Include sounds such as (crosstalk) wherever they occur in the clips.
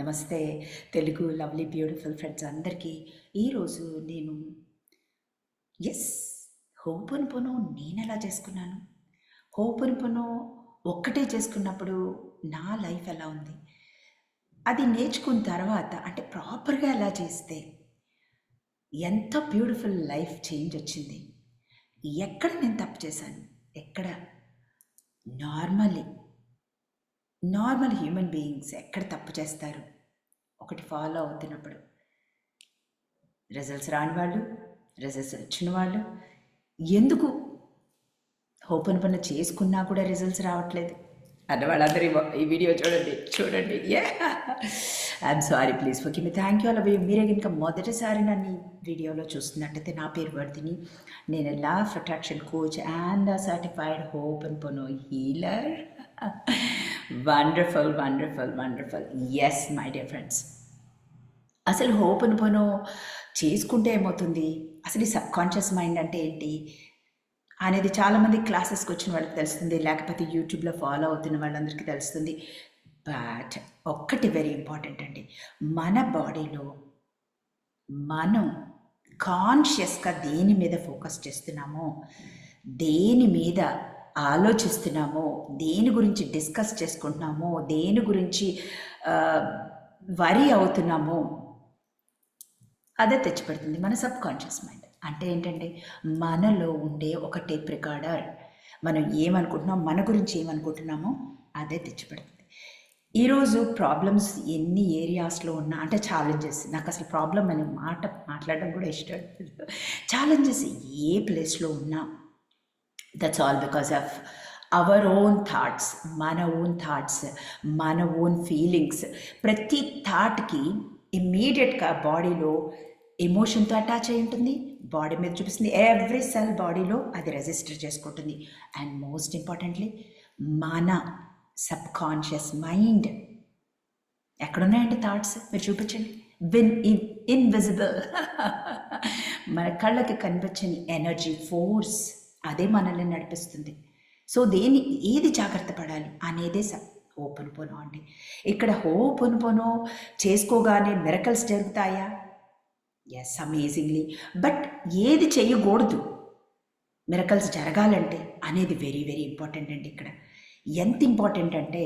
నమస్తే. Telugu lovely beautiful friends అందరికీ ఈరోజు నేను ఎస్ హోపన్ పొను నేను ఎలా చేసుకున్నాను? హోపన్ పొను ఒక్కటే చేసుకున్నప్పుడు నా లైఫ్ ఎలా ఉంది? అది నేర్చుకున్న తర్వాత అంటే ప్రాపర్గా ఎలా చేస్తే ఎంత బ్యూటిఫుల్ లైఫ్ చేంజ్ వచ్చింది? ఎక్కడ నేను తప్పు చేశాను? ఎక్కడ? నార్మల్లీ నార్మల్ హ్యూమన్ బీయింగ్స్ ఎక్కడ తప్పు చేస్తారు? ఒకటి ఫాలో అవుతున్నప్పుడు. రిజల్ట్స్ రాని వాళ్ళు రిజల్ట్స్ వచ్చిన వాళ్ళు ఎందుకు ఓపెన్ పని చేసుకున్నా కూడా రిజల్ట్స్ రావట్లేదు? అన్న వాళ్ళందరూ ఈ- వీడియో చూడండి చూడండి. I'm sorry please okay me thank you అలా మీరే కనుక మొదటిసారి నన్ను ఈ వీడియోలో చూస్తున్నట్టయితే నా పేరు వర్ధిని. నేను law of attraction coach and certified ho'oponopono healer wonderful wonderful wonderful yes my dear friends అసలు హోప్ అనుపను చేసుకుంటే ఏమవుతుంది? అసలు ఈ సబ్ కాన్షియస్ మైండ్ అంటే ఏంటి? అనేది చాలామంది క్లాసెస్కి వచ్చిన వాళ్ళకి తెలుస్తుంది లేకపోతే యూట్యూబ్లో ఫాలో అవుతున్న వాళ్ళందరికీ తెలుస్తుంది. బట్ ఒక్కటి వెరీ ఇంపార్టెంట్ అండి. మన బాడీలో మనం కాన్షియస్గా దేని మీద ఫోకస్ చేస్తున్నామో దేని మీద ఆలోచిస్తున్నామో దేని గురించి డిస్కస్ చేసుకుంటున్నామో దేని గురించి వరి అవుతున్నామో అదే తెచ్చిపెడుతుంది మన సబ్ కాన్షియస్ మైండ్. అంటే ఏంటంటే మనలో ఉండే ఒక టేప్ రికార్డర్. మనం ఏమనుకుంటున్నాం మన గురించి ఏమనుకుంటున్నామో అదే తెచ్చిపెడుతుంది. ఈరోజు ప్రాబ్లమ్స్ ఎన్ని ఏరియాస్లో ఉన్నా అంటే ఛాలెంజెస్. నాకు అసలు ప్రాబ్లం అనే మాట మాట్లాడడం కూడా ఇష్టం ఛాలెంజెస్ ఏ ప్లేస్లో ఉన్నా that's all because of our own thoughts మన ఓన్ థాట్స్ మన ఓన్ ఫీలింగ్స్ ప్రతి థాట్కి ఇమ్మీడియట్గా బాడీలో ఎమోషన్తో అటాచ్ అయి ఉంటుంది. బాడీ మీద చూపిస్తుంది. ఎవ్రీ సెల్ బాడీలో అది రెజిస్టర్ చేసుకుంటుంది. అండ్ మోస్ట్ ఇంపార్టెంట్లీ మన సబ్ కాన్షియస్ మైండ్ ఎక్కడున్నాయండి థాట్స్ మీరు చూపించండి. విన్ ఇన్ ఇన్విజిబుల్ మన కళ్ళకి కనిపించని ఎనర్జీ ఫోర్స్ అదే మనల్ని నడిపిస్తుంది. సో దేని ఏది జాగ్రత్త పడాలి అనేదే స ఓపెన్ పోనో అండి. ఇక్కడ ఓపెన్ పోనో చేసుకోగానే మిరకల్స్ జరుగుతాయా? ఎస్ అమేజింగ్లీ బట్ ఏది చేయకూడదు. మిరకల్స్ జరగాలంటే అనేది వెరీ వెరీ ఇంపార్టెంట్ అండి ఇక్కడ. ఎంత ఇంపార్టెంట్ అంటే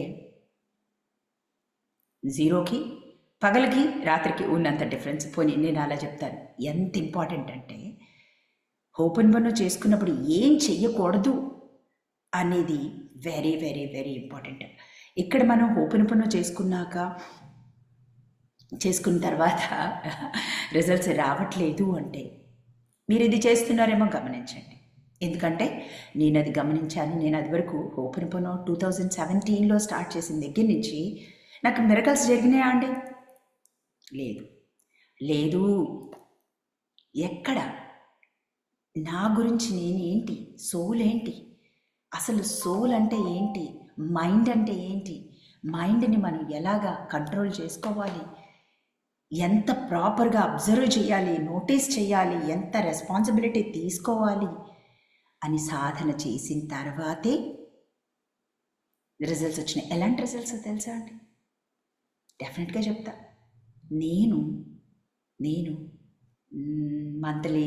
జీరోకి పగలకి రాత్రికి ఉన్నంత డిఫరెన్స్ పోనీ నేను అలా చెప్తాను. ఎంత ఇంపార్టెంట్ అంటే ఓపెన్ పన్ను చేసుకున్నప్పుడు ఏం చెయ్యకూడదు అనేది వెరీ వెరీ వెరీ ఇంపార్టెంట్. ఇక్కడ మనం ఓపెన్ పన్ను చేసుకున్నాక చేసుకున్న తర్వాత (laughs) రిజల్ట్స్ రావట్లేదు అంటే మీరు ఇది చేస్తున్నారేమో గమనించండి. ఎందుకంటే నేను అది గమనించాను నేను అది వరకు ఓపెన్ పన్ను టూ థౌజండ్ సెవెంటీన్లో స్టార్ట్ చేసిన దగ్గర నుంచి నాకు మిరకల్స్ జరిగినాయా అండి? లేదు. లేదు. ఎక్కడ? నా గురించి నేనేంటి? సోల్ ఏంటి అసలు సోల్ అంటే ఏంటి? మైండ్ అంటే ఏంటి? మైండ్ని మనం ఎలాగా కంట్రోల్ చేసుకోవాలి? ఎంత ప్రాపర్గా అబ్జర్వ్ చేయాలి? నోటీస్ చేయాలి? ఎంత రెస్పాన్సిబిలిటీ తీసుకోవాలి? అని సాధన చేసిన తర్వాతే రిజల్ట్స్ వచ్చినాయి. ఎలాంటి రిజల్ట్స్ తెలుసా అండి? డెఫినెట్గా చెప్తా. నేను నేను monthly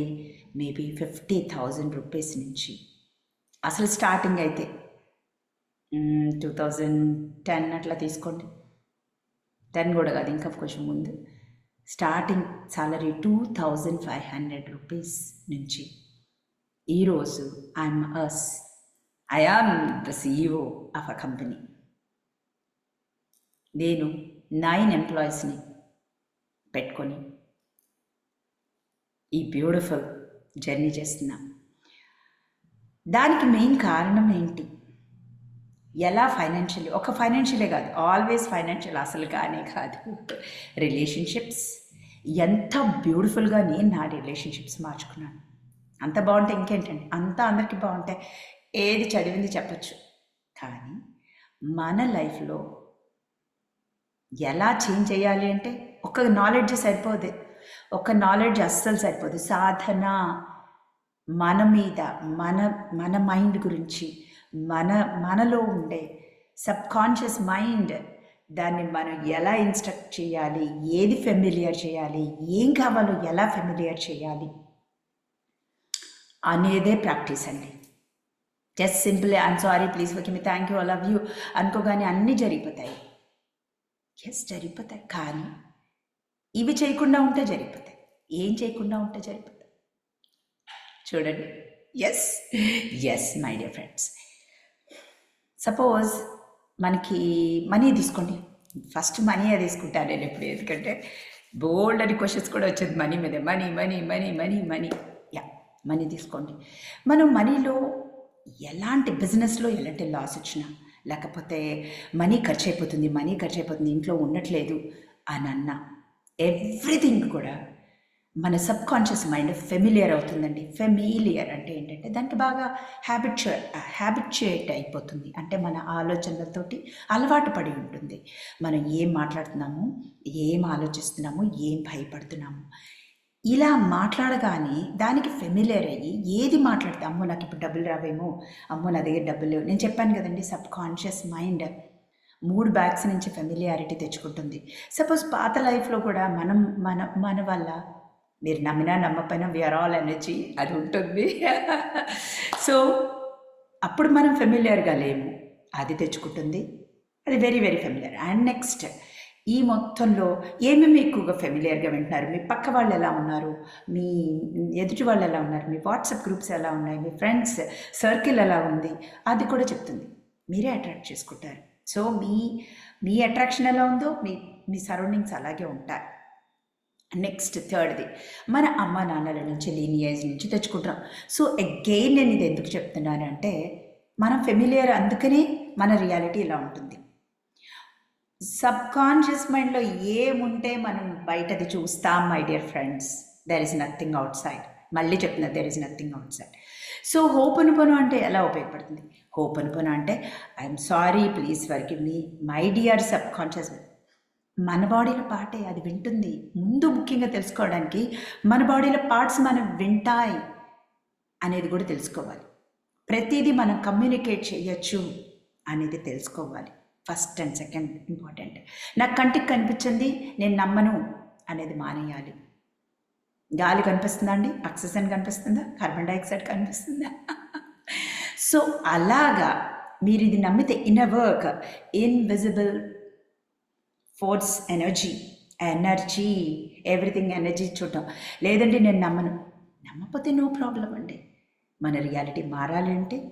maybe fifty thousand rupees నుంచి. అసలు స్టార్టింగ్ అయితే టూ థౌజండ్ టెన్ అట్లా తీసుకోండి. టెన్ కూడా కాదు ఇంకా కొంచెం ముందు. Starting salary two thousand five hundred rupees నుంచి. ఈరోజు I'm as I am the CEO of a company. నేను నైన్ ఎంప్లాయీస్ని పెట్టుకొని ఈ బ్యూటిఫుల్ జర్నీ చేస్తున్నా. దానికి మెయిన్ కారణం ఏంటి? ఎలా ఫైనాన్షియల్ ఒక ఫైనాన్షియలే కాదు ఆల్వేస్ ఫైనాన్షియల్ అసలు కానే కాదు. రిలేషన్షిప్స్ ఎంత బ్యూటిఫుల్గా నేను నా రిలేషన్షిప్స్ మార్చుకున్నాను. అంత బాగుంటే ఇంకేంటండి? అంత అందరికీ బాగుంటే ఏది చదివింది చెప్పచ్చు. కానీ మన లైఫ్లో ఎలా చేంజ్ చేయాలి అంటే ఒక నాలెడ్జ్ సరిపోదే. ఒక నాలెడ్జ్ అస్సలు సరిపోదు. సాధన మన మీద మన మన మైండ్ గురించి మన మనలో ఉండే సబ్ కాన్షియస్ మైండ్ దాన్ని మనం ఎలా ఇన్స్ట్రక్ట్ చేయాలి? ఏది ఫెమిలియర్ చేయాలి? ఏం కావాలో ఎలా ఫెమిలియర్ చేయాలి? అనేదే ప్రాక్టీస్ అండి. Just simple I'm sorry please okay me thank you I love you అనుకోగానే అన్నీ జరిగిపోతాయి. ఎస్ జరిగిపోతాయి. కానీ ఇవి చేయకుండా ఉంటే జరిగిపోతాయి. ఏం చేయకుండా ఉంటే జరిగిపోతాయి? చూడండి. Yes yes my dear friends suppose మనకి మనీ తీసుకోండి. ఫస్ట్ మనీ తీసుకుంటాను నేను ఎప్పుడు ఎందుకంటే బోల్డ్ అని క్వశ్చన్స్ కూడా వచ్చేది మనీ మీద. Money money money money money yeah money తీసుకోండి. మనం మనీలో ఎలాంటి బిజినెస్లో ఎలాంటి లాస్ వచ్చినా లేకపోతే మనీ ఖర్చు అయిపోతుంది మనీ ఖర్చు అయిపోతుంది ఇంట్లో ఉండట్లేదు అని అన్నా ఎవ్రీథింగ్ కూడా మన సబ్ కాన్షియస్ మైండ్ ఫెమిలియర్ అవుతుందండి. ఫెమిలియర్ అంటే ఏంటంటే దానికి బాగా హ్యాబిట్ హ్యాబిట్యుయేట్ అయిపోతుంది. అంటే మన ఆలోచనలతోటి అలవాటు పడి ఉంటుంది. మనం ఏం మాట్లాడుతున్నాము ఏం ఆలోచిస్తున్నాము ఏం భయపడుతున్నాము. ఇలా మాట్లాడగానే దానికి ఫెమిలియర్ అయ్యి ఏది మాట్లాడితే అమ్మో నాకు ఇప్పుడు డబ్బులు రావేమో అమ్మో నా దగ్గర డబ్బులు లేవు. నేను చెప్పాను కదండి సబ్ కాన్షియస్ మైండ్ మూడు బ్యాగ్స్ నుంచి ఫెమిలియారిటీ తెచ్చుకుంటుంది. సపోజ్ పాత లైఫ్లో కూడా మనం మన మన వల్ల మీరు నమ్మినా నమ్మపోయినా వీఆర్ ఆల్ ఎనర్జీ అది ఉంటుంది. (laughs) సో అప్పుడు మనం ఫెమిలియర్గా లేము. అది తెచ్చుకుంటుంది. అది very very familiar and next ఈ మొత్తంలో ఏమేమి ఎక్కువగా ఫెమిలియర్గా వింటున్నారు? మీ పక్క వాళ్ళు ఎలా ఉన్నారు? మీ ఎదుటి వాళ్ళు ఎలా ఉన్నారు? మీ వాట్సాప్ గ్రూప్స్ ఎలా ఉన్నాయి? మీ ఫ్రెండ్స్ సర్కిల్ ఎలా ఉంది? అది కూడా చెప్తుంది. మీరే అట్రాక్ట్ చేసుకుంటారు. సో మీ మీ అట్రాక్షన్ ఎలా ఉందో మీ మీ సరౌండింగ్స్ అలాగే ఉంటాయి. నెక్స్ట్ థర్డ్ది మన అమ్మ నాన్నల నుంచి లీనియేజ్ నుంచి తెచ్చుకుంటాం సో అగైన్ నేను ఇది ఎందుకు చెప్తున్నానంటే మనం ఫెమిలియర్ అందుకనే మన రియాలిటీ ఇలా ఉంటుంది. సబ్ కాన్షియస్ మైండ్లో ఏముంటే మనం బయటది చూస్తాం my dear friends there is nothing outside మళ్ళీ చెప్తున్నా there is nothing outside so hope పను అంటే ఎలా ఉపయోగపడుతుంది? హోప్ అనుపను అంటే ఐఎమ్ సారీ ప్లీజ్ వర్కి me my dear subconscious మన బాడీలో పాటే అది వింటుంది. ముందు ముఖ్యంగా తెలుసుకోవడానికి మన బాడీలో పార్ట్స్ మనం వింటాయి అనేది కూడా తెలుసుకోవాలి. ప్రతిదీ మనం కమ్యూనికేట్ చేయొచ్చు అనేది తెలుసుకోవాలి. First and second important. నాకు కంటికి కనిపించింది నేను నమ్మను అనేది మానేయాలి. గాలి కనిపిస్తుందా అండి? ఆక్సిజన్ కనిపిస్తుందా? కార్బన్ డైఆక్సైడ్ కనిపిస్తుందా? సో అలాగా మీరు ఇది నమ్మితే in work invisible force energy energy everything energy చూడటం. లేదంటే నేను నమ్మను. నమ్మకపోతే నో ప్రాబ్లం అండి. మన రియాలిటీ మారాలి అంటే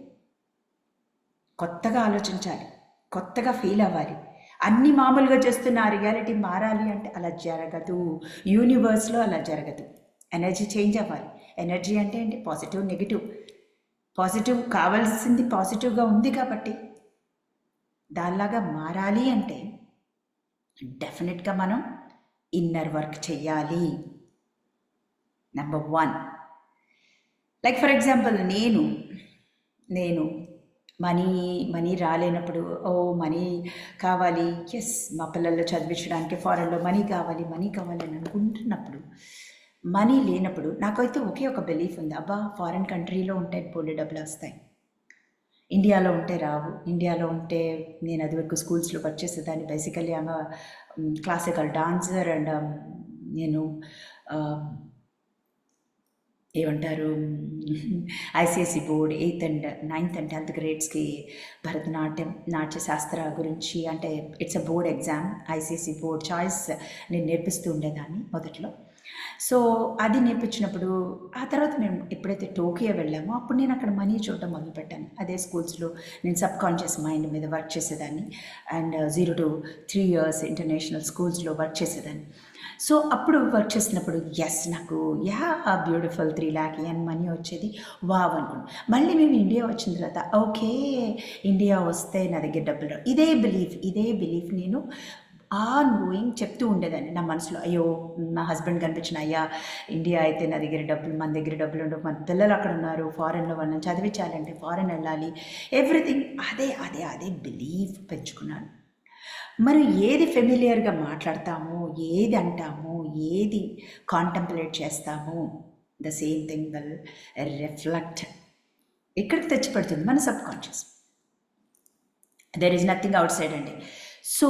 కొత్తగా ఆలోచించాలి కొత్తగా ఫీల్ అవ్వాలి. అన్ని మామూలుగా చేస్తున్న ఆ రియాలిటీ మారాలి అంటే అలా జరగదు. యూనివర్స్లో అలా జరగదు. ఎనర్జీ చేంజ్ అవ్వాలి. ఎనర్జీ అంటే ఏంటి? పాజిటివ్ నెగిటివ్ పాజిటివ్ కావాల్సింది పాజిటివ్గా ఉంది కాబట్టి దానిలాగా మారాలి అంటే డెఫినెట్గా మనం ఇన్నర్ వర్క్ చేయాలి number one. Like for example నేను నేను మనీ మనీ రాలేనప్పుడు ఓ మనీ కావాలి. ఎస్ మా పిల్లల్లో చదివించడానికి ఫారెన్లో మనీ కావాలి మనీ కావాలి అని అనుకుంటున్నప్పుడు మనీ లేనప్పుడు నాకైతే ఒకే ఒక బిలీఫ్ ఉంది. అబ్బా ఫారెన్ కంట్రీలో ఉంటే పోలే డబ్బులు వస్తాయి. ఇండియాలో ఉంటే రావు. ఇండియాలో ఉంటే నేను అది వరకు స్కూల్స్లో వర్క్ చేసేదాన్ని బేసికలీ ఆమె క్లాసికల్ డాన్సర్ అండ్ నేను um, ఏమంటారు? ICSE board eighth and ninth and tenth గ్రేడ్స్కి Bharatanatyam నాట్య శాస్త్ర గురించి అంటే it's a board exam ICSE board choice నేను నేర్పిస్తూ ఉండేదాన్ని మొదట్లో. సో అది నేర్పించినప్పుడు ఆ తర్వాత మేము ఎప్పుడైతే టోకియో వెళ్ళామో అప్పుడు నేను అక్కడ మనీ చూడటం మొదలుపెట్టాను. అదే స్కూల్స్లో నేను సబ్ కాన్షియస్ మైండ్ మీద వర్క్ చేసేదాన్ని. And zero to three years international స్కూల్స్లో వర్క్ చేసేదాన్ని. సో అప్పుడు వర్క్ చేసినప్పుడు ఎస్ నాకు యా బ్యూటిఫుల్ త్రీ ల్యాక్ ఎన్ మనీ వచ్చేది. వావ్ అనుకోండి మళ్ళీ మేము ఇండియా వచ్చిన తర్వాత ఓకే ఇండియా వస్తే నా దగ్గర డబ్బులు ఇదే బిలీఫ్ ఇదే బిలీఫ్ నేను ఆ నోయింగ్ చెప్తూ ఉండేదాన్ని నా మనసులో. అయ్యో నా హస్బెండ్ కనిపించిన అయ్యా ఇండియా అయితే నా దగ్గర డబ్బులు మన దగ్గర డబ్బులు ఉండవు మన పిల్లలు అక్కడ ఉన్నారు ఫారెన్లో వాళ్ళని చదివించాలంటే ఫారెన్ వెళ్ళాలి. ఎవ్రీథింగ్ అదే అదే అదే బిలీఫ్ పెంచుకున్నాను. మనం ఏది ఫెమిలియర్గా మాట్లాడతామో ఏది అంటామో ఏది కాంటంప్లేట్ చేస్తామో? The same thing will reflect ఎక్కడికి తెచ్చిపెడుతుంది? మన subconscious there is nothing outside అండి. సో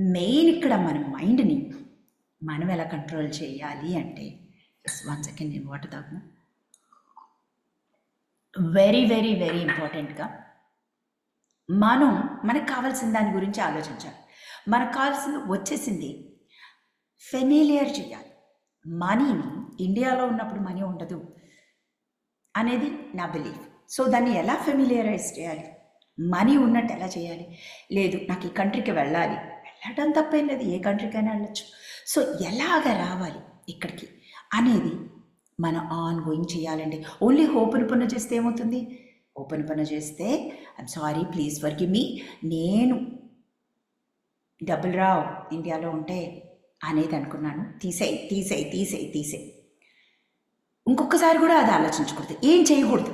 మెయిన్ ఇక్కడ మన మైండ్ని మనం ఎలా కంట్రోల్ చేయాలి అంటే వన్ సెకండ్ నేను వాటర్ తాగు వెరీ వెరీ వెరీ ఇంపార్టెంట్గా మనం మనకు కావాల్సిన దాని గురించి ఆలోచించాలి. మనకు కావాల్సింది వచ్చేసింది ఫెమిలియర్ చేయాలి. మనీని ఇండియాలో ఉన్నప్పుడు మనీ ఉండదు అనేది నా బిలీఫ్ సో దాన్ని ఎలా ఫెమిలియరైజ్ చేయాలి? మనీ ఉన్నట్టు ఎలా చేయాలి? లేదు నాకు ఈ కంట్రీకి వెళ్ళాలి. వెళ్ళడం తప్పేం లేదు ఏ కంట్రీకైనా వెళ్ళొచ్చు. సో ఎలాగ రావాలి ఇక్కడికి అనేది మనం ఆన్ గోయింగ్ చేయాలండి. ఓన్లీ ఓపెన్ పన్న చేస్తే ఏమవుతుంది? ఓపెన్ పన్న చేస్తే I'm sorry please forgive me నేను డబ్బులు రావు ఇండియాలో ఉంటే అనేది అనుకున్నాను. తీసేయి తీసేయి తీసేయి తీసేయి. ఇంకొకసారి కూడా అది ఆలోచించకూడదు. ఏం చేయకూడదు?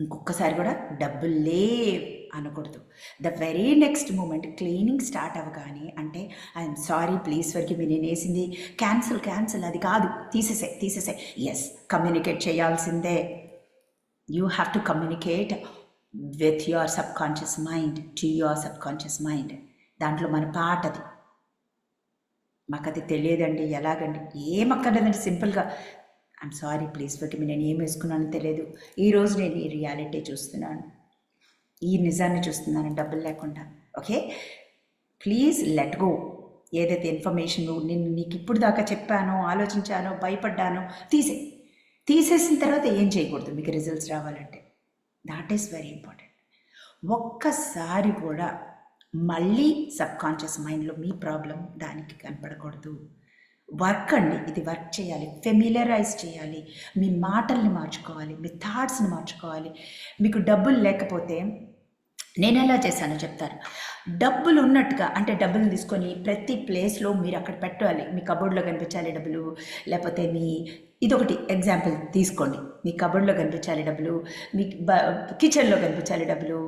ఇంకొకసారి కూడా డబ్బులు లేవ్. అనకూడదు. The very next moment cleaning start అవ్వగానే అంటే ఐఎమ్ సారీ ప్లీజ్ వరకు మీరు నేను వేసింది క్యాన్సిల్ క్యాన్సిల్ అది కాదు. తీసేసే తీసేసే. ఎస్ కమ్యూనికేట్ చేయాల్సిందే. You have to communicate with your subconscious mind to your subconscious mind దాంట్లో మన పాట అది. మాకు అది తెలియదండి ఎలాగండి? ఏం అక్కర్లేదండి సింపుల్గా. I'm sorry please for me నేను ఏం వేసుకున్నానో తెలియదు. ఈరోజు నేను ఈ రియాలిటీ చూస్తున్నాను. ఈ నిజాన్ని చూస్తున్నాను డబ్బులు లేకుండా. ఓకే? Please let go. ఏదైతే ఇన్ఫర్మేషన్ నేను నీకు ఇప్పుడు దాకా చెప్పానో ఆలోచించానో భయపడ్డానో తీసే. తీసేసిన తర్వాత ఏం చేయకూడదు? మీకు రిజల్ట్స్ రావాలంటే. దాట్ ఈస్ వెరీ ఇంపార్టెంట్ ఒక్కసారి కూడా మళ్ళీ సబ్కాన్షియస్ మైండ్లో మీ ప్రాబ్లం దానికి కనపడకూడదు. వర్క్ అండి. ఇది వర్క్ చేయాలి. ఫెమిలరైజ్ చేయాలి. మీ మాటల్ని మార్చుకోవాలి. మీ థాట్స్ని మార్చుకోవాలి. మీకు డబ్బులు లేకపోతే నేను ఎలా చేశానో చెప్తాను. డబ్బులు ఉన్నట్టుగా అంటే డబ్బులు తీసుకొని ప్రతి ప్లేస్లో మీరు అక్కడ పెట్టాలి. మీ కబోర్డ్లో కనిపించాలి డబ్బులు. లేకపోతే మీ ఇదొకటి ఎగ్జాంపుల్ తీసుకోండి. మీ కబోర్డ్లో కనిపించాలి డబ్బులు. మీ బ కిచెన్లో కనిపించాలి డబ్బులు.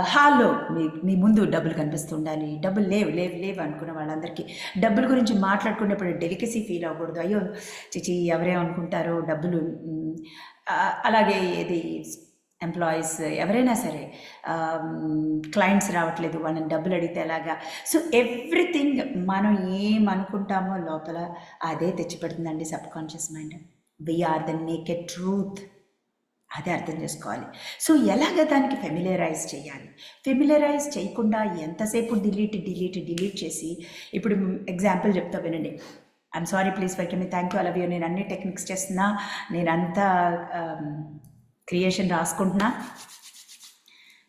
హాల్లో మీ మీ ముందు డబ్బులు కనిపిస్తూ ఉండాలి. డబ్బులు లేవు లేవు లేవు అనుకున్న వాళ్ళందరికీ. డబ్బుల గురించి మాట్లాడుకునేప్పుడు డెలికసీ ఫీల్ అవ్వకూడదు. అయ్యో చిచి ఎవరేమనుకుంటారో డబ్బులు అలాగే ఇది ఎంప్లాయీస్ ఎవరైనా సరే క్లయింట్స్ రావట్లేదు వాళ్ళని డబ్బులు అడిగితే ఎలాగా? సో ఎవ్రీథింగ్ మనం ఏం అనుకుంటామో లోపల అదే తెచ్చిపెడుతుందండి subconscious mind we're the naked truth అదే అర్థం చేసుకోవాలి. సో ఎలాగ దానికి ఫెమిలరైజ్ చేయాలి? ఫెమిలరైజ్ చేయకుండా ఎంతసేపు డిలీట్ డిలీట్ డిలీట్ చేసి ఇప్పుడు ఎగ్జాంపుల్ చెప్తా వినండి. I'm sorry please welcome me thank you I love you నేను అన్ని టెక్నిక్స్ చేస్తున్నా. నేను అంతా క్రియేషన్ రాసుకుంటున్నా.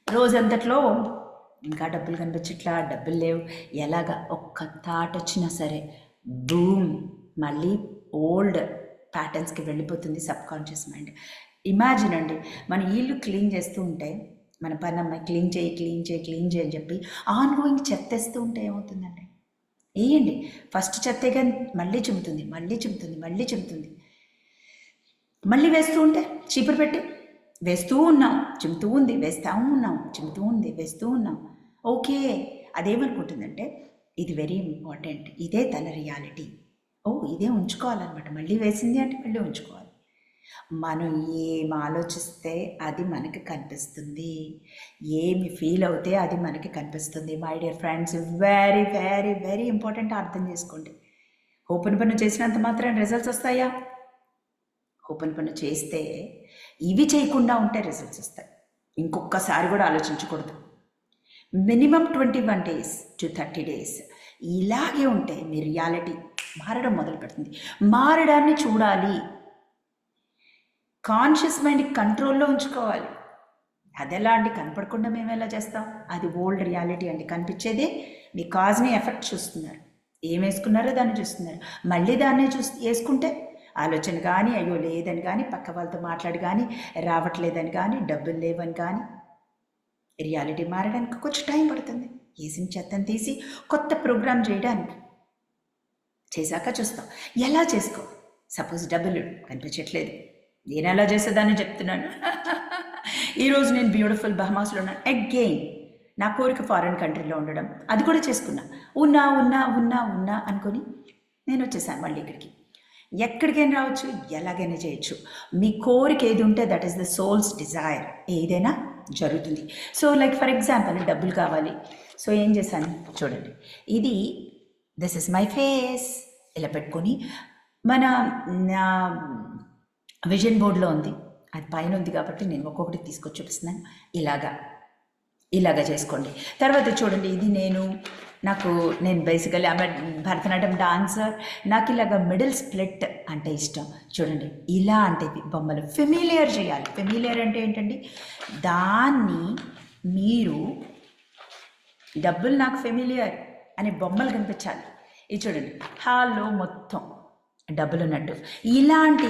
రోజంతట్లో ఇంకా డబ్బులు కనిపించట్లా డబ్బులు లేవు. ఎలాగ ఒక్క థాట్ వచ్చినా సరే బూమ్ మళ్ళీ ఓల్డ్ ప్యాటర్న్స్కి వెళ్ళిపోతుంది సబ్ కాన్షియస్ మైండ్. ఇమాజిన్ అండి మన ఇల్లు క్లీన్ చేస్తూ ఉంటే మన పని అమ్మాయి క్లీన్ చేయి క్లీన్ చేయి క్లీన్ చేయి అని చెప్పి ఆన్ గోయింగ్ చెత్తేస్తూ ఉంటే ఏమవుతుందండి? వేయండి ఫస్ట్ చెత్తే కానీ మళ్ళీ చెబుతుంది మళ్ళీ చెబుతుంది మళ్ళీ చెబుతుంది మళ్ళీ వేస్తూ ఉంటే చీపురు పెట్టి వేస్తూ ఉన్నాం చెబుతూ ఉంది వేస్తూ ఉన్నాం చెబుతూ ఉంది వేస్తూ ఉన్నాం. ఓకే అదేమనుకుంటుందంటే ఇది వెరీ ఇంపార్టెంట్ ఇదే తన రియాలిటీ ఓ ఇదే ఉంచుకోవాలన్నమాట మళ్ళీ వేసింది అంటే మళ్ళీ ఉంచుకోవాలి. మనం ఏం ఆలోచిస్తే అది మనకి కనిపిస్తుంది. ఏమి ఫీల్ అవుతే అది మనకి కనిపిస్తుంది my dear friends very very very important అర్థం చేసుకోండి. ఓపెన్ పన్ను చేసినంత మాత్రం రిజల్ట్స్ వస్తాయా? ఓపెన్ పన్ను చేస్తే ఇవి చేయకుండా ఉంటే రిజల్ట్స్ వస్తాయి. ఇంకొకసారి కూడా ఆలోచించకూడదు. Minimum twenty one days to thirty days ఇలాగే ఉంటే మీ రియాలిటీ మారడం మొదలు పెడుతుంది. మారడాన్ని చూడాలి. కాన్షియస్ మైండ్ కంట్రోల్లో ఉంచుకోవాలి. అది ఎలా అండి? కనపడకుండా మేము ఎలా చేస్తాం? అది ఓల్డ్ రియాలిటీ అండి. కనిపించేదే మీ కాజ్ని ఎఫెక్ట్ చూస్తున్నారు. ఏం వేసుకున్నారో దాన్ని చూస్తున్నారు. మళ్ళీ దాన్నే చూసి వేసుకుంటే ఆలోచన కానీ అయ్యో లేదని కానీ పక్క వాళ్ళతో మాట్లాడి కానీ రావట్లేదని కానీ డబ్బులు లేవని కానీ రియాలిటీ మారడానికి కొంచెం టైం పడుతుంది. వేసిన చెత్తను తీసి కొత్త ప్రోగ్రామ్ చేయడానికి చేశాక చూస్తాం. ఎలా చేసుకో? సపోజ్ డబ్బులు కనిపించట్లేదు. నేను ఎలా చేసేదాన్ని చెప్తున్నాను? ఈరోజు నేను బ్యూటిఫుల్ బహమాస్లో ఉన్నాను. అగైన్ నా కోరిక ఫారెన్ కంట్రీలో ఉండడం. అది కూడా చేసుకున్నా. ఉన్నా ఉన్నా ఉన్నా ఉన్నా అనుకొని నేను వచ్చేసాను మళ్ళీ ఇక్కడికి. ఎక్కడికైనా రావచ్చు ఎలాగైనా చేయొచ్చు. మీ కోరిక ఏది ఉంటే that is the soul's desire ఏదైనా జరుగుతుంది. సో లైక్ ఫర్ ఎగ్జాంపుల్ డబ్బులు కావాలి. సో ఏం చేశాను? చూడండి. ఇది దిస్ ఇస్ మై ఫేస్ ఇలా పెట్టుకొని మన నా విజన్ బోర్డులో ఉంది. అది పైన ఉంది కాబట్టి నేను ఒక్కొక్కటి తీసుకొచ్చి చూపిస్తున్నాను. ఇలాగా. ఇలాగా చేసుకోండి. తర్వాత చూడండి ఇది నేను నాకు నేను బేసికలీ ఆమె భరతనాట్యం డాన్సర్ నాకు ఇలాగ మిడిల్ స్ప్లిట్ అంటే ఇష్టం. చూడండి ఇలా అంటే బొమ్మలు ఫెమిలియర్ చేయాలి. ఫెమిలియర్ అంటే ఏంటండి? దాన్ని మీరు డబ్బులు నాకు ఫెమిలియర్ అనే బొమ్మలు కనిపించాలి. ఇది చూడండి హాల్లో మొత్తం డబ్బులు ఉన్నట్టు ఇలాంటి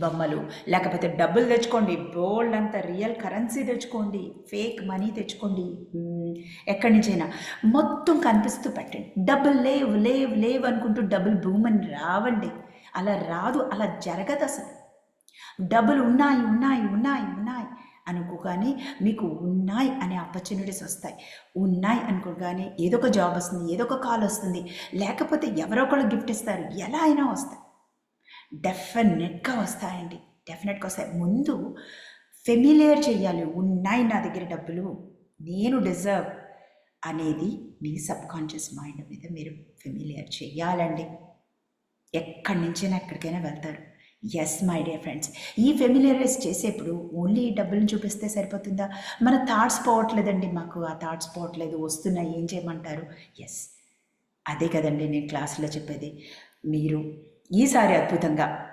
బొమ్మలు. లేకపోతే డబ్బులు తెచ్చుకోండి. బోల్డ్ అంత రియల్ కరెన్సీ తెచ్చుకోండి. ఫేక్ మనీ తెచ్చుకోండి. ఎక్కడి నుంచైనా. మొత్తం కనిపిస్తూ పెట్టండి. డబ్బులు లేవు లేవు లేవు అనుకుంటూ డబ్బులు భూమని రావండి. అలా రాదు అలా జరగదు అసలు. డబ్బులు ఉన్నాయి ఉన్నాయి ఉన్నాయి ఉన్నాయి అనుకోగానే మీకు ఉన్నాయి అనే ఆపర్చునిటీస్ వస్తాయి. ఉన్నాయి అనుకోగానే ఏదో ఒక జాబ్ వస్తుంది ఏదో ఒక కాల్ వస్తుంది. లేకపోతే ఎవరో ఒకళ్ళు గిఫ్ట్ ఇస్తారు. ఎలా అయినా వస్తాయి. డెఫినెట్గా వస్తాయండి. డెఫినెట్గా వస్తాయి. ముందు ఫెమిలియర్ చేయాలి ఉన్నాయి నా దగ్గర డబ్బులు. నేను డిజర్వ్ అనేది మీ సబ్కాన్షియస్ మైండ్ మీద మీరు ఫెమిలియర్ చేయాలండి ఎక్కడి నుంచైనా ఎక్కడికైనా వెళ్తారు. ఎస్ మై డియర్ ఫ్రెండ్స్ ఈ ఫెమిలియరైజ్ చేసేప్పుడు ఓన్లీ డబ్బులను చూపిస్తే సరిపోతుందా? మన థాట్స్ పోవట్లేదండి మాకు. ఆ థాట్స్ పోవట్లేదు. వస్తున్నాయి. ఏం చేయమంటారు? ఎస్ అదే కదండి నేను క్లాసులో చెప్పేది. మీరు ఈసారి అద్భుతంగా.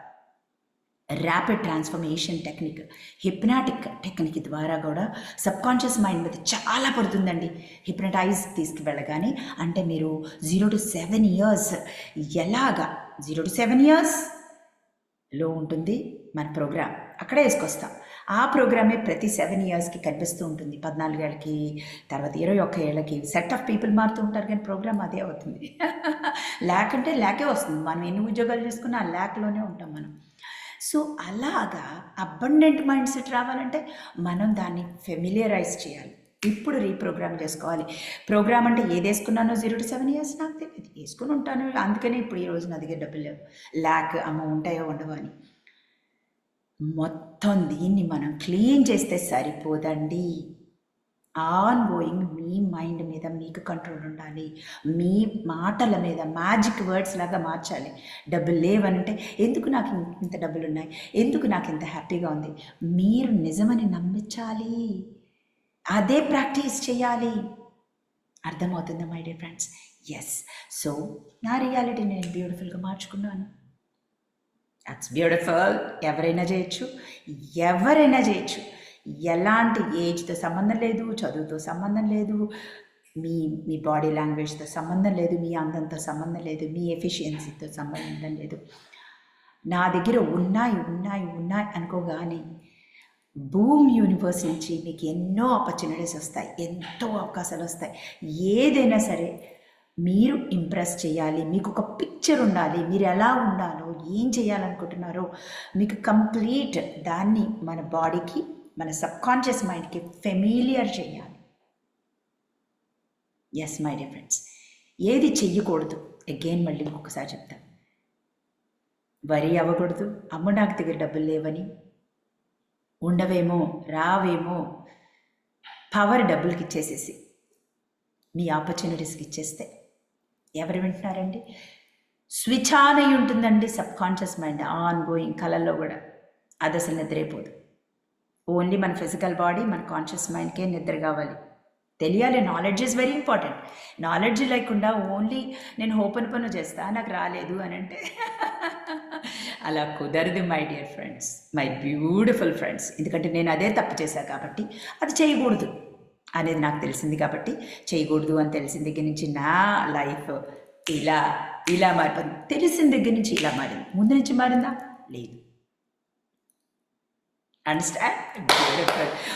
Rapid transformation technique hypnotic technique ద్వారా కూడా సబ్కాన్షియస్ మైండ్ మీద చాలా పడుతుందండి. హిప్నటైజ్ తీసుకువెళ్ళగానే అంటే మీరు జీరో టు సెవెన్ ఇయర్స్ ఎలాగా? జీరో టు సెవెన్ ఇయర్స్లో ఉంటుంది మన ప్రోగ్రామ్ అక్కడే వేసుకొస్తాం. ఆ ప్రోగ్రామే ప్రతి సెవెన్ ఇయర్స్కి కనిపిస్తూ ఉంటుంది. పద్నాలుగేళ్ళకి తర్వాత ఇరవై ఒక్క ఏళ్ళకి. సెట్ ఆఫ్ పీపుల్ మారుతూ ఉంటారు కానీ ప్రోగ్రామ్ అదే అవుతుంది. (laughs) ల్యాక్ అంటే ల్యాకే వస్తుంది. మనం ఎన్ని ఉద్యోగాలు చేసుకున్నా ఆ ల్యాక్లోనే ఉంటాం మనం. సో అలాగా అబండెంట్ మైండ్ సెట్ రావాలంటే మనం దాన్ని ఫెమిలియరైజ్ చేయాలి. ఇప్పుడు రీప్రోగ్రామ్ చేసుకోవాలి. ప్రోగ్రామ్ అంటే ఏది వేసుకున్నానో జీరో టు సెవెన్ ఇయర్స్ నాకు తెలియదు వేసుకుని ఉంటాను. అందుకనే ఇప్పుడు ఈ రోజు నా దగ్గర డబ్బులు లేవు. ల్యాక్ అమ్మ ఉంటాయో ఉండవో అని. మొత్తం దీన్ని మనం క్లీన్ చేస్తే సరిపోదండి. ఆన్ గోయింగ్ మీ మైండ్ మీద మీకు కంట్రోల్ ఉండాలి. మీ మాటల మీద మ్యాజిక్ వర్డ్స్ లాగా మార్చాలి. డబ్బులు లేవనంటే ఎందుకు నాకు ఇంత డబ్బులు ఉన్నాయి ఎందుకు నాకు ఇంత హ్యాపీగా ఉంది? మీరు నిజమని నమ్మించాలి. అదే ప్రాక్టీస్ చేయాలి. అర్థమవుతుందా my dear friends yes so నా రియాలిటీ నేను బ్యూటిఫుల్గా మార్చుకున్నాను. దట్స్ బ్యూటిఫుల్ ఎవరైనా చేయొచ్చు. ఎవరైనా చేయొచ్చు. ఎలాంటి ఏజ్తో సంబంధం లేదు చదువుతో సంబంధం లేదు మీ మీ బాడీ లాంగ్వేజ్తో సంబంధం లేదు మీ అందంతో సంబంధం లేదు మీ ఎఫిషియన్సీతో సంబంధం లేదు. నా దగ్గర ఉన్నాయి ఉన్నాయి ఉన్నాయి అనుకోగానే భూమి యూనివర్స్ నుంచి మీకు ఎన్నో ఆపర్చునిటీస్ వస్తాయి ఎంతో అవకాశాలు వస్తాయి. ఏదైనా సరే మీరు ఇంప్రెస్ చేయాలి మీకు ఒక పిక్చర్ ఉండాలి మీరు ఎలా ఉండాలో ఏం చేయాలనుకుంటున్నారో మీకు కంప్లీట్ దాన్ని మన బాడీకి మన సబ్కాన్షియస్ మైండ్కి ఫెమిలియర్ చేయాలి. ఎస్ మై డియర్ ఫ్రెండ్స్ ఏది చెయ్యకూడదు. అగైన్ మళ్ళీ ఇంకొకసారి చెప్తాను వరి అవ్వకూడదు. అమ్మ నాకు దగ్గర డబ్బులు లేవని. ఉండవేమో రావేమో. పవర్ డబ్బులకి ఇచ్చేసేసి. మీ ఆపర్చునిటీస్కి ఇచ్చేస్తే. ఎవరు వింటున్నారండి? స్విచ్ ఆన్ అయి ఉంటుందండి subconscious mind ongoing కళల్లో కూడా. అది అసలు నిద్రైపోదు. ఓన్లీ మన ఫిజికల్ బాడీ మన కాన్షియస్ మైండ్కే నిద్ర కావాలి. తెలియాలి knowledge is very important. Knowledge లేకుండా ఓన్లీ నేను హోపెన్ పను చేస్తా నాకు రాలేదు అని అంటే (laughs) అలా కుదరదు my dear friends my beautiful friends. ఎందుకంటే నేను అదే తప్పు చేశాను కాబట్టి అది చేయకూడదు. అనేది నాకు తెలిసింది కాబట్టి చేయకూడదు అని తెలిసిన దగ్గర నుంచి నా లైఫ్ ఇలా ఇలా మారిపోయింది. తెలిసిన దగ్గర నుంచి ఇలా మారింది. ముందు నుంచి మారిందా? లేదు. Understand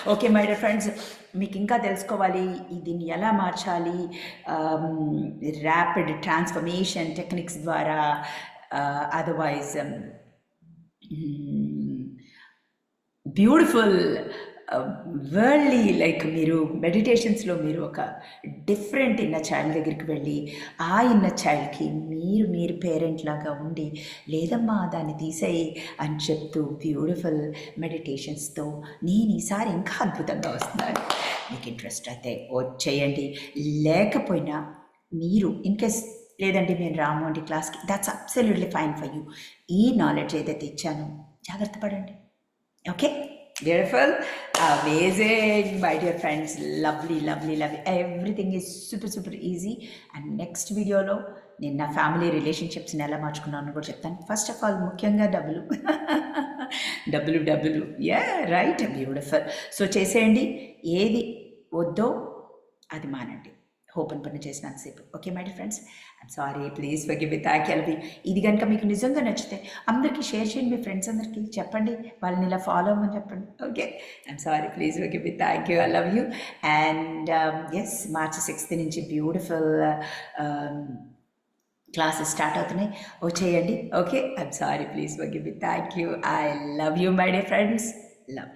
okay my dear friends మీకు ఇంకా తెలుసుకోవాలి దీన్ని ఎలా మార్చాలి? ర్యాపిడ్ ట్రాన్స్ఫర్మేషన్ టెక్నిక్స్ ద్వారా uh, otherwise beautiful worldly like మీరు మెడిటేషన్స్లో మీరు ఒక డిఫరెంట్ ఇన్న చైల్డ్ దగ్గరికి వెళ్ళి ఆ ఇన్న చైల్డ్కి మీరు మీరు పేరెంట్ లాగా ఉండి లేదమ్మా దాన్ని తీసేయి అని చెప్తూ బ్యూటిఫుల్ మెడిటేషన్స్తో నేను ఈసారి ఇంకా అద్భుతంగా వస్తున్నాను. మీకు ఇంట్రెస్ట్ అయితే వచ్చేయండి. లేకపోయినా మీరు ఇన్కేస్ లేదంటే నేను రాము అంటే క్లాస్కి that's absolutely fine for you ఈ నాలెడ్జ్ ఏదైతే ఇచ్చానో జాగ్రత్త పడండి. Okay beautiful amazing my dear friends lovely lovely lovely everything is super super easy and next వీడియోలో నేను నా ఫ్యామిలీ రిలేషన్షిప్స్ని ఎలా మార్చుకున్నాను కూడా చెప్తాను. ఫస్ట్ ఆఫ్ ఆల్ ముఖ్యంగా డబ్బులు. (laughs) డబ్బులు డబ్బులు. యా రైట్ బ్యూటిఫుల్ సో చేసేయండి. ఏది వద్దో అది మానండి. ఓపెన్ పని చేసినంతసేపు okay my friends I'm sorry please forgive with thank you ఇది కనుక మీకు నిజంగా నచ్చితే అందరికీ షేర్ చేయండి మీ ఫ్రెండ్స్ అందరికీ. చెప్పండి వాళ్ళని ఇలా ఫాలో అవ్వమని చెప్పండి. Okay I'm sorry please forgive with thank you I love you and yes March sixth నుంచి బ్యూటిఫుల్ క్లాసెస్ స్టార్ట్ అవుతున్నాయి. వచ్చేయండి. Okay I'm sorry please forgive with thank you I love you my dear friends love